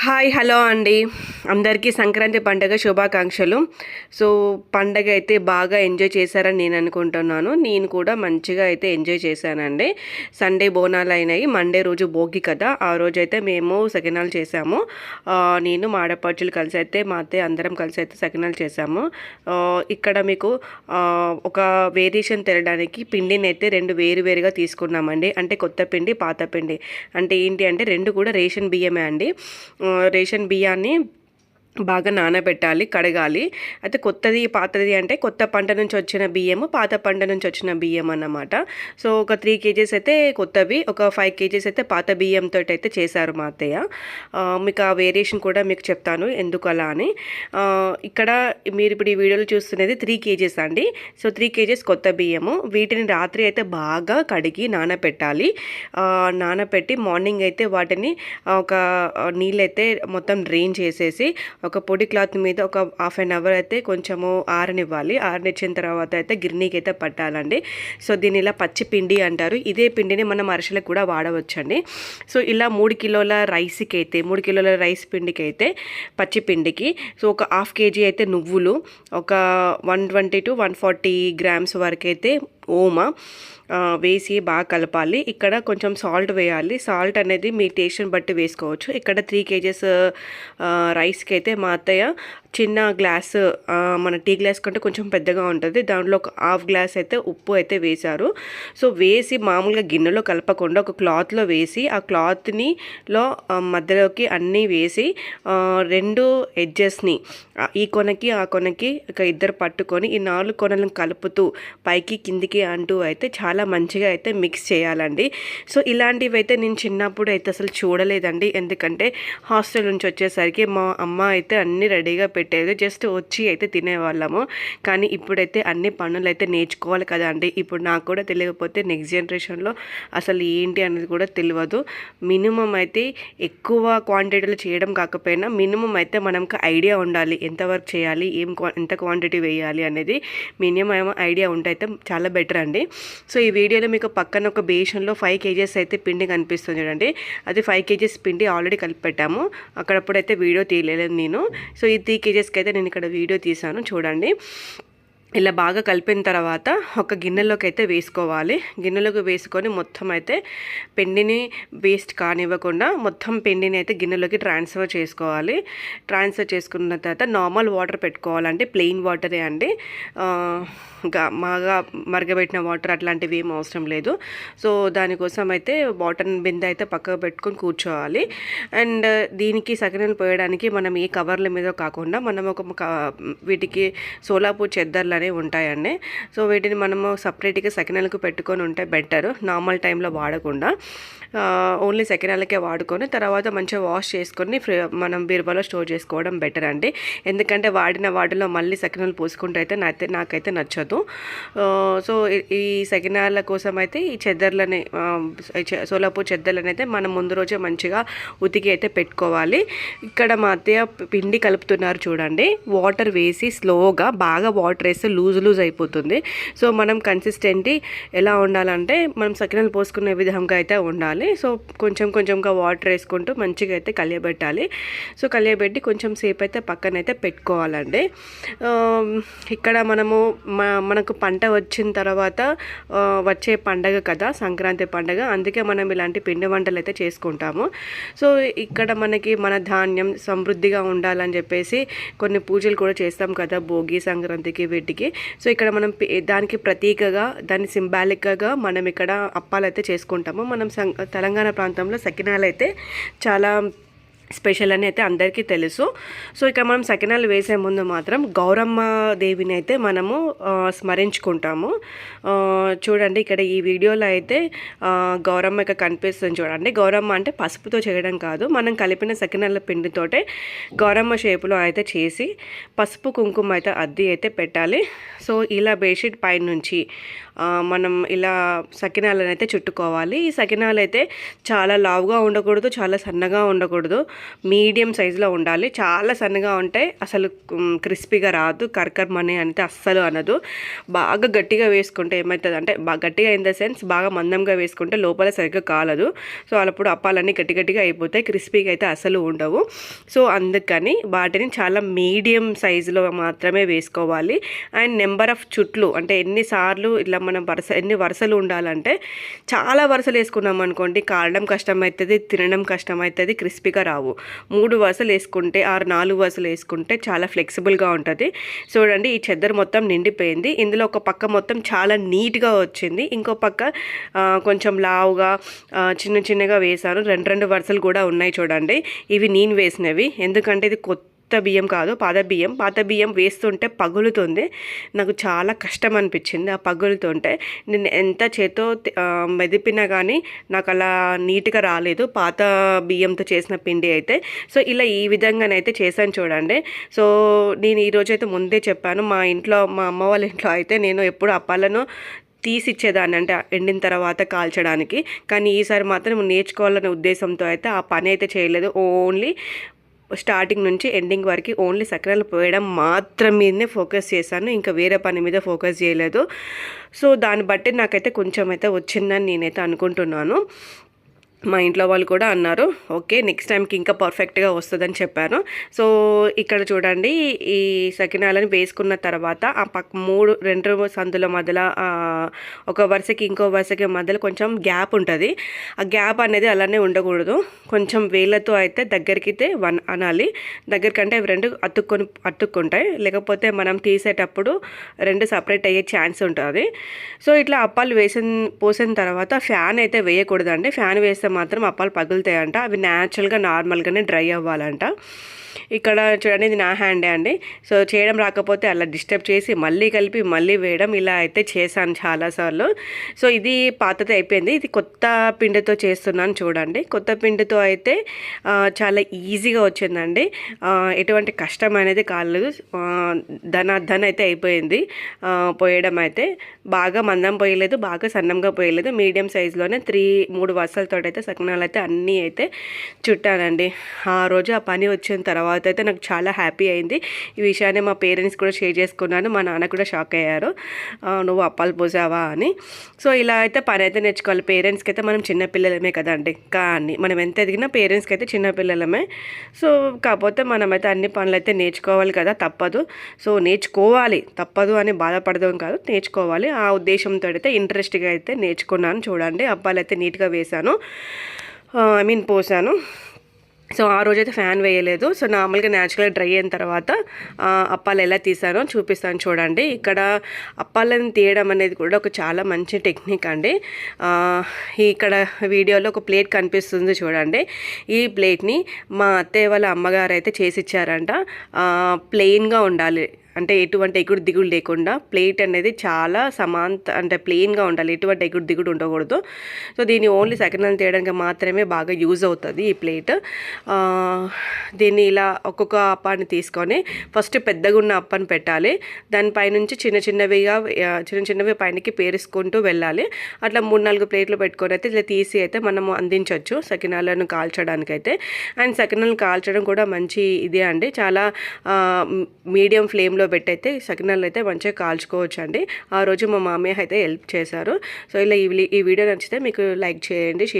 Hi hello అండి అందరికీ సంక్రాంతి పండగ శుభాకాంక్షలు. సో పండగ అయితే బాగా ఎంజాయ్ చేశారని నేను అనుకుంటున్నాను. నేను కూడా మంచిగా అయితే ఎంజాయ్ చేశానండి. సండే బోనాలు అయినాయి మండే రోజు భోగి కదా. ఆ రోజు అయితే మేము సకినాలు చేశాము. నేను మా ఆడపడుచులు కలిసి అయితే మా అత్తయ్య అందరం కలిసి అయితే సకినాలు చేశాము. ఇక్కడ మీకు ఒక వేరియేషన్ తెరడానికి పిండిని అయితే రెండు వేరు వేరుగా తీసుకున్నామండి. అంటే కొత్త పిండి పాత పిండి. అంటే ఏంటి అంటే రెండు కూడా రేషన్ బియ్యమే అండి. రేషన్ బియ్యాన్ని బాగా నానబెట్టాలి కడగాలి. అయితే కొత్తది పాతది అంటే కొత్త పంట నుంచి వచ్చిన బియ్యము పాత పంట నుంచి వచ్చిన బియ్యం అన్నమాట. సో ఒక త్రీ కేజీస్ అయితే కొత్తవి ఒక ఫైవ్ కేజీస్ అయితే పాత బియ్యంతో అయితే చేశారు మా అత్తయ్య. మీకు ఆ వేరియేషన్ కూడా మీకు చెప్తాను ఎందుకు అలా అని. ఇక్కడ మీరు ఇప్పుడు ఈ వీడియోలో చూస్తున్నది త్రీ కేజీస్ అండి. సో త్రీ కేజీస్ కొత్త బియ్యము. వీటిని రాత్రి అయితే బాగా కడిగి నానబెట్టాలి. నానబెట్టి మార్నింగ్ అయితే వాటిని ఒక నీళ్ళైతే మొత్తం డ్రైన్ చేసేసి ఒక పొడి క్లాత్ మీద ఒక హాఫ్ అన్ అవర్ అయితే కొంచెము ఆరనివ్వాలి. ఆరనిచ్చిన తర్వాత అయితే గిర్నీకి అయితే పట్టాలండి. సో దీని ఇలా పచ్చి పిండి అంటారు. ఇదే పిండిని మనం అరిసెలకు కూడా వాడవచ్చండి. సో ఇలా మూడు కిలోల రైస్కి అయితే మూడు కిలోల రైస్ పిండికి అయితే పచ్చి పిండికి సో ఒక హాఫ్ కేజీ అయితే నువ్వులు ఒక one twenty to one forty grams వరకు అయితే ఓమ వేసి బాగా కలపాలి. ఇక్కడ కొంచెం సాల్ట్ వేయాలి. సాల్ట్ అనేది మీ టేస్ట్ని బట్టి వేసుకోవచ్చు. ఇక్కడ త్రీ కేజెస్ రైస్కి అయితే మా అత్తయ్య చిన్న గ్లాస్ మన టీ గ్లాస్ కంటే కొంచెం పెద్దగా ఉంటుంది. దాంట్లో ఒక హాఫ్ గ్లాస్ అయితే ఉప్పు అయితే వేశారు. సో వేసి మామూలుగా గిన్నెలో కలపకుండా ఒక క్లాత్లో వేసి ఆ క్లాత్ని లో మధ్యలోకి అన్నీ వేసి రెండు ఎడ్జెస్ని ఈ కొనకి ఆ కొనకి ఒక ఇద్దరు పట్టుకొని ఈ నాలుగు కొనలను కలుపుతూ పైకి కిందికి అంటూ అయితే చాలా మంచిగా అయితే మిక్స్ చేయాలండి. సో ఇలాంటివి అయితే నేను చిన్నప్పుడు అయితే అసలు చూడలేదండి. ఎందుకంటే హాస్టల్ నుంచి వచ్చేసరికి మా అమ్మ అయితే అన్నీ రెడీగా పెట్టేది. జస్ట్ వచ్చి అయితే తినేవాళ్ళము. కానీ ఇప్పుడైతే అన్ని పనులు అయితే నేర్చుకోవాలి కదా అండి. ఇప్పుడు నాకు కూడా తెలియకపోతే నెక్స్ట్ జనరేషన్లో అసలు ఏంటి అనేది కూడా తెలియదు. మినిమం అయితే ఎక్కువ క్వాంటిటీలో చేయడం కాకపోయినా మినిమం అయితే మనకు ఐడియా ఉండాలి. ఎంతవరకు చేయాలి? ఏం క్వా- ఎంత క్వాంటిటీ వేయాలి అనేది మినిమం ఐడియా ఉంటే అయితే చాలా బెటర్ అండి సో ఈ వీడియోలో మీకు పక్కన ఒక బేషన్లో ఫైవ్ కేజెస్ అయితే పిండి కనిపిస్తుంది చూడండి. అది ఫైవ్ కేజెస్ పిండి ఆల్రెడీ కలిపి పెట్టాము అక్కడప్పుడైతే వీడియో తీయలేదు నేను. సో ఈ త్రీ కేజెస్కి అయితే నేను ఇక్కడ వీడియో తీసాను చూడండి. ఇలా బాగా కలిపిన తర్వాత ఒక గిన్నెలోకి అయితే వేసుకోవాలి. గిన్నెలోకి వేసుకొని మొత్తం అయితే పిండిని వేస్ట్ కానివ్వకుండా మొత్తం పిండిని అయితే గిన్నెలోకి ట్రాన్స్ఫర్ చేసుకోవాలి. ట్రాన్స్ఫర్ చేసుకున్న తర్వాత నార్మల్ వాటర్ పెట్టుకోవాలంటే ప్లెయిన్ వాటరే అండి. బాగా మరగబెట్టిన వాటర్ అట్లాంటివి ఏం అవసరం లేదు. సో దానికోసం అయితే వాటర్ బిందె అయితే పక్కకు పెట్టుకొని కూర్చోవాలి. అండ్ దీనికి సకినలు పోయడానికి మనం ఏ కవర్ల మీద కాకుండా మనం ఒక వీటికి సోలాపూర్ చెద్దర్లు అనేవి ఉంటాయండి. సో వీటిని మనము సపరేట్గా సకినాలకు పెట్టుకొని ఉంటే బెటర్. నార్మల్ టైంలో వాడకుండా. ఓన్లీ సకినాలకే వాడుకొని తర్వాత మంచిగా వాష్ చేసుకొని మనం బీరుబాలో స్టోర్ చేసుకోవడం బెటర్ అండి. ఎందుకంటే వాడిన వాటిలో మళ్ళీ సకినాలు పోసుకుంటే అయితే నాకైతే నాకైతే నచ్చదు. సో ఈ- ఈ సకినాల కోసం అయితే ఈ చెద్దర్లని చె- సోలాపూర్ చెద్దర్లని అయితే మనం ముందు రోజే మంచిగా ఉతికి అయితే పెట్టుకోవాలి. ఇక్కడ మా అత్తయ్య పిండి కలుపుతున్నారు చూడండి. వాటర్ వేసి స్లోగా బాగా వాటర్ వేసి లూజ్ లూజ్ అయిపోతుంది. సో మనం కన్సిస్టెంటీ ఎలా ఉండాలంటే మనం సకినాలు పోసుకునే విధంగా అయితే ఉండాలి. సో కొంచెం కొంచెంగా వాటర్ వేసుకుంటూ మంచిగా అయితే కలియబెట్టాలి. సో కలియబెట్టి కొంచెం సేపు అయితే పక్కన అయితే పెట్టుకోవాలండి. ఇక్కడ మనము మ- మనకు పంట వచ్చిన తర్వాత వచ్చే పండగ కదా సంక్రాంతి పండగ అందుకే మనం ఇలాంటి పిండి వంటలు అయితే చేసుకుంటాము. సో ఇక్కడ మనకి మన ధాన్యం సమృద్ధిగా ఉండాలని చెప్పేసి కొన్ని పూజలు కూడా చేస్తాం కదా భోగి సంక్రాంతికి వీటికి. సో ఇక్కడ మనం దానికి ప్రతీకగా దాని సింబాలిక్గా మనం ఇక్కడ అప్పాలు అయితే చేసుకుంటాము. మనం సం- తెలంగాణ ప్రాంతంలో సకినాలు అయితే చాలా స్పెషల్ అని అయితే అందరికీ తెలుసు. సో ఇక్కడ మనం సకినాలు వేసే ముందు మాత్రం గౌరమ్మ దేవిని అయితే మనము స్మరించుకుంటాము. చూడండి ఇక్కడ ఈ వీడియోలో అయితే గౌరమ్మ ఇక్కడ కనిపిస్తుంది చూడండి. గౌరమ్మ అంటే పసుపుతో చేయడం కాదు మనం కలిపిన సకినాల పిండితోటే గౌరమ్మ షేపులో అయితే చేసి పసుపు కుంకుమ అయితే అద్ది అయితే పెట్టాలి. సో ఇలా బెడ్షీట్ పైనుంచి మనం ఇలా సకినాలను అయితే చుట్టుకోవాలి. ఈ సకినాలు అయితే చాలా లావుగా ఉండకూడదు చాలా సన్నగా ఉండకూడదు. మీడియం సైజులో ఉండాలి. చాలా సన్నగా ఉంటే అసలు క్రిస్పీగా రాదు. కర్కర్మని అంటే అస్సలు అనదు. బాగా గట్టిగా వేసుకుంటే ఏమవుతుంది అంటే బాగా గట్టిగా ఇన్ ద సెన్స్ బాగా మందంగా వేసుకుంటే లోపల సరిగ్గా కాలదు. సో అప్పుడు అప్పాలన్నీ గట్టి గట్టిగా అయిపోతాయి. క్రిస్పీగా అయితే అసలు ఉండవు. సో అందుకని వాటిని చాలా మీడియం సైజులో మాత్రమే వేసుకోవాలి. అండ్ నెంబర్ ఆఫ్ చుట్లు అంటే ఎన్నిసార్లు ఇట్లా మనం వరుస ఎన్ని వరుసలు ఉండాలంటే చాలా వరుసలు వేసుకున్నాం అనుకోండి కాలడం కష్టమవుతుంది తినడం కష్టమవుతుంది క్రిస్పీగా రావు. మూడు వరుసలు వేసుకుంటే ఆరు నాలుగు వరుసలు వేసుకుంటే చాలా ఫ్లెక్సిబుల్గా ఉంటుంది. చూడండి ఈ చెద్దరు మొత్తం నిండిపోయింది. ఇందులో ఒక పక్క మొత్తం చాలా నీట్గా వచ్చింది. ఇంకో పక్క కొంచెం లావుగా చిన్న చిన్నగా వేశాను. రెండు రెండు వరుసలు కూడా ఉన్నాయి చూడండి. ఇవి నేను వేసినవి. ఎందుకంటే ఇది కొత్త కొత్త బియ్యం కాదు పాత బియ్యం. పాత బియ్యం వేస్తుంటే పగులుతుంది. నాకు చాలా కష్టం అనిపించింది ఆ పగులుతుంటే. నేను ఎంత చేతో మెదిపినా కానీ నాకు అలా నీట్గా రాలేదు. పాత బియ్యంతో చేసిన పిండి అయితే. సో ఇలా ఈ విధంగానైతే చేశాను చూడండి. సో నేను ఈరోజు అయితే ముందే చెప్పాను. మా ఇంట్లో మా అమ్మ వాళ్ళ ఇంట్లో అయితే నేను ఎప్పుడు అప్పాలను తీసిచ్చేదాన్ని అంటే ఎండిన తర్వాత కాల్చడానికి. కానీ ఈసారి మాత్రం నేర్చుకోవాలనే ఉద్దేశంతో అయితే ఆ పని అయితే చేయలేదు. ఓన్లీ స్టార్టింగ్ నుంచి ఎండింగ్ వరకు ఓన్లీ సక్రాలు పోయడం మాత్రం మీదనే ఫోకస్ చేశాను. ఇంకా వేరే పని మీద ఫోకస్ చేయలేదు. సో దాన్ని బట్టి నాకైతే కొంచెం అయితే వచ్చిందని నేనైతే అనుకుంటున్నాను. మా ఇంట్లో వాళ్ళు కూడా అన్నారు ఓకే నెక్స్ట్ టైంకి ఇంకా పర్ఫెక్ట్గా వస్తుందని చెప్పాను. సో ఇక్కడ చూడండి ఈ సకినాలను వేసుకున్న తర్వాత ఆ పక్క మూడు రెండు సందుల మధ్యలో ఒక వరుసకి ఇంకో వరుసకి మధ్యలో కొంచెం గ్యాప్ ఉంటుంది. ఆ గ్యాప్ అనేది అలానే ఉండకూడదు. కొంచెం వేళ్ళతో అయితే దగ్గరికి అయితే వన్ అనాలి. దగ్గరికంటే అవి రెండు అతుక్కొని అతుక్కుంటాయి. లేకపోతే మనం తీసేటప్పుడు రెండు సపరేట్ అయ్యే ఛాన్స్ ఉంటుంది. సో ఇట్లా అప్పాలు వేసిన పోసిన తర్వాత ఫ్యాన్ అయితే వేయకూడదండి. ఫ్యాన్ వేస్తే మాత్రం అప్పాలు పగులుతాయంట. అవి న్యాచురల్గా నార్మల్గానే డ్రై అవ్వాలంట. ఇక్కడ చూడండి ఇది నా హ్యాండే అండి. సో చేయడం రాకపోతే అలా డిస్టర్బ్ చేసి మళ్ళీ కలిపి మళ్ళీ వేయడం ఇలా అయితే చేశాను చాలాసార్లు సో ఇది పాతది అయిపోయింది. ఇది కొత్త పిండితో చేస్తున్నాను చూడండి. కొత్త పిండితో అయితే చాలా ఈజీగా వచ్చిందండి. ఎటువంటి కష్టం అనేది కాలేదు. ఆ, ధన ధన అయితే అయిపోయింది. పోయడం అయితే. బాగా మందం పోయలేదు బాగా సన్నంగా పోయలేదు. మీడియం సైజులోనే త్రీ మూడు వరుసలతో అయితే సకినాలు అయితే అన్నీ అయితే చుట్టానండి. ఆ రోజు ఆ పని వచ్చిన తర్వాత అయితే నాకు చాలా హ్యాపీ అయింది. ఈ విషయాన్ని మా పేరెంట్స్ కూడా షేర్ చేసుకున్నాను. మా నాన్న కూడా షాక్ అయ్యారు. నువ్వు అప్పాలు పోసావా? అని. సో ఇలా అయితే పని అయితే నేర్చుకోవాలి. పేరెంట్స్కి అయితే మనం చిన్నపిల్లలమే కదండి. కానీ మనం ఎంత ఎదిగినా పేరెంట్స్కి అయితే చిన్నపిల్లలమే సో కాకపోతే మనమైతే అన్ని పనులు అయితే నేర్చుకోవాలి కదా తప్పదు. సో నేర్చుకోవాలి. తప్పదు అని బాధపడదాం కాదు నేర్చుకోవాలి. ఆ ఉద్దేశంతో అయితే ఇంట్రెస్ట్గా అయితే నేర్చుకున్నాను. చూడండి అప్పాలు అయితే నీట్గా వేశాను. ఐ మీన్ పోసాను. సో ఆ రోజైతే ఫ్యాన్ వేయలేదు. సో నార్మల్గా న్యాచురల్గా డ్రై అయిన తర్వాత అప్పాలు ఎలా తీసానో చూపిస్తాను చూడండి. ఇక్కడ అప్పాలను తీయడం అనేది కూడా ఒక చాలా మంచి టెక్నిక్ అండి. ఇక్కడ వీడియోలో ఒక ప్లేట్ కనిపిస్తుంది చూడండి. ఈ ప్లేట్ని మా అత్తయ్య వాళ్ళ అమ్మగారు అయితే చేసి ఇచ్చారంట. ప్లెయిన్గా ఉండాలి. అంటే ఎటువంటి ఎగుడు దిగుడు లేకుండా ప్లేట్ అనేది చాలా సమాంత అంటే ప్లెయిన్గా ఉండాలి. ఎటువంటి ఎగుడు దిగుడు ఉండకూడదు. సో దీన్ని ఓన్లీ సెకండ్ తీయడానికి మాత్రమే బాగా యూజ్ అవుతుంది ఈ ప్లేట్. దీన్ని ఇలా ఒక్కొక్క అప్పాన్ని తీసుకొని ఫస్ట్ పెద్దగా ఉన్న అప్పని పెట్టాలి. దానిపైనుంచి చిన్న చిన్నవిగా చిన్న చిన్నవి పైనకి పేరుసుకుంటూ వెళ్ళాలి. అట్లా మూడు నాలుగు ప్లేట్లు పెట్టుకొని అయితే ఇలా తీసి అయితే మనము అందించవచ్చు సకినాలను కాల్చడానికి అయితే అండ్ సకినాలను కాల్చడం కూడా మంచి ఇదే అండి. చాలా మీడియం ఫ్లేమ్లో పెట్టి అయితే సకినాలను అయితే మంచిగా కాల్చుకోవచ్చు అండి ఆ రోజు మా మామయ్య అయితే హెల్ప్ చేశారు. సో ఇలా ఈ ఈ వీడియో నచ్చితే మీకు లైక్ చేయండి షేర్